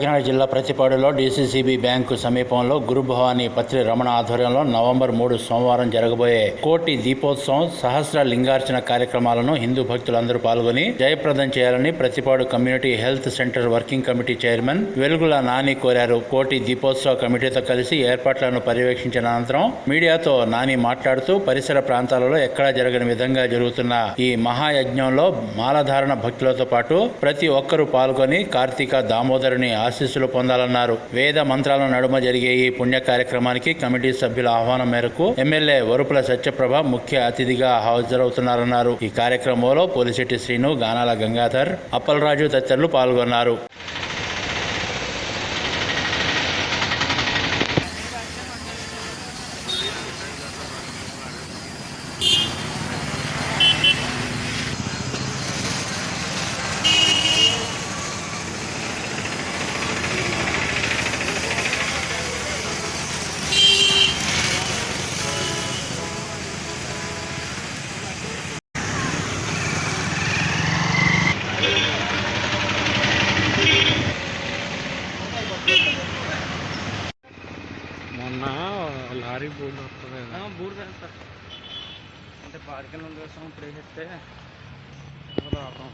కాకినాడ జిల్లా ప్రతిపాడులో DCCB bank సమీపంలో గురుభవాని పత్రి రమణ ఆధ్వర్యంలో నవంబర్ మూడు సోమవారం జరగబోయే కోటి దీపోత్సవం సహస్ర లింగార్చన కార్యక్రమాలను హిందూ భక్తులందరూ పాల్గొని జయప్రదం చేయాలని Prathipadu community health centre working committee chairman Velugula Nani కోరారు. కోటి దీపోత్సవ కమిటీతో కలిసి ఏర్పాట్లను పర్యవేక్షించిన అనంతరం మీడియాతో నాని మాట్లాడుతూ పరిసర ప్రాంతాలలో ఎక్కడా జరగని విధంగా జరుగుతున్న ఈ మహాయజ్ఞంలో మాలధారణ భక్తులతో పాటు ప్రతి ఒక్కరూ పాల్గొని కార్తీక దామోదరుని ఆశీస్సులు పొందాలన్నారు. వేద మంత్రాల నడుమ జరిగే ఈ పుణ్య కార్యక్రమానికి కమిటీ సభ్యుల ఆహ్వానం మేరకు ఎమ్మెల్యే వరుపుల సత్యప్రభ ముఖ్య అతిథిగా హాజరవుతున్నారన్నారు. ఈ కార్యక్రమంలో పోలిశెట్టి శ్రీను గానాల గంగాధర్ అప్పలరాజు తదితరులు పాల్గొన్నారు. బోర్డు వస్తుంది బూడిద సార్ అంటే పాడికల కోసం ఇప్పుడు వేసేస్తే రావటం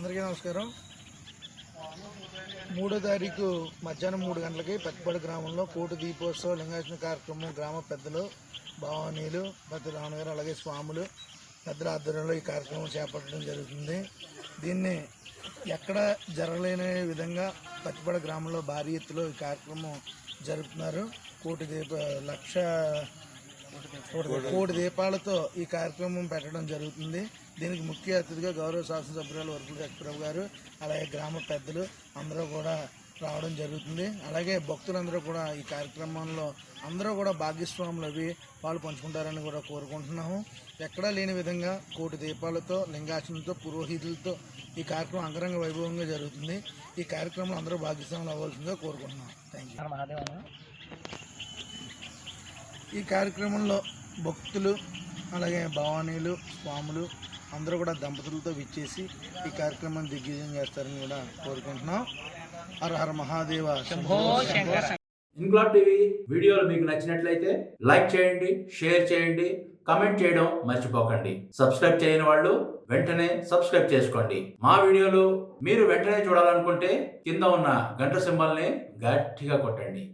అందరికీ నమస్కారం. మూడో తారీఖు మధ్యాహ్నం మూడు గంటలకి పెద్దపడి గ్రామంలో కోటి దీపోత్సవ లింగార్చన కార్యక్రమం గ్రామ పెద్దలు భావనీయులు పెద్ద రామగారు అలాగే స్వాములు పెద్దల ఆధ్వర్యంలో ఈ కార్యక్రమం చేపట్టడం జరుగుతుంది. దీన్ని ఎక్కడ జరగలేని విధంగా పత్తిపడ గ్రామంలో భారీ ఎత్తులో ఈ కార్యక్రమం జరుపుతున్నారు. కోటి దీప లక్ష కోటి దీపాలతో ఈ కార్యక్రమం పెట్టడం జరుగుతుంది. దీనికి ముఖ్య అతిథిగా గౌరవ శాసనసభ్యురాలు వరకుల చక్రబాబు గారు అలాగే గ్రామ పెద్దలు అందరూ కూడా రావడం జరుగుతుంది. అలాగే భక్తులందరూ కూడా ఈ కార్యక్రమంలో అందరూ కూడా భాగ్యస్వాములు అవి పాలు పంచుకుంటారని కూడా కోరుకుంటున్నాము. ఎక్కడా లేని విధంగా కోటి దీపాలతో లింగాసనంతో పురోహితులతో ఈ కార్యక్రమం అంగరంగ వైభవంగా జరుగుతుంది. ఈ కార్యక్రమంలో అందరూ భాగ్యస్వాములు అవ్వాల్సిందిగా కోరుకుంటున్నాం. థ్యాంక్ యూ ఈ కార్యక్రమంలో భక్తులు అలాగే భవానీలు స్వాములు అందరూ కూడా దంపతులతో విచ్చేసి ఈ కార్యక్రమాన్ని దిగ్విజయం చేస్తారని కూడా కోరుకుంటున్నాం. హర హర మహాదేవ శంభో టీవీ వీడియోలు మీకు నచ్చినట్లయితే లైక్ చేయండి షేర్ చేయండి కమెంట్ చేయడం మర్చిపోకండి. సబ్స్క్రైబ్ చేయని వాళ్ళు వెంటనే సబ్స్క్రైబ్ చేసుకోండి. మా వీడియోలు మీరు వెంటనే చూడాలనుకుంటే కింద ఉన్న గంట సింబల్ని గట్టిగా కొట్టండి.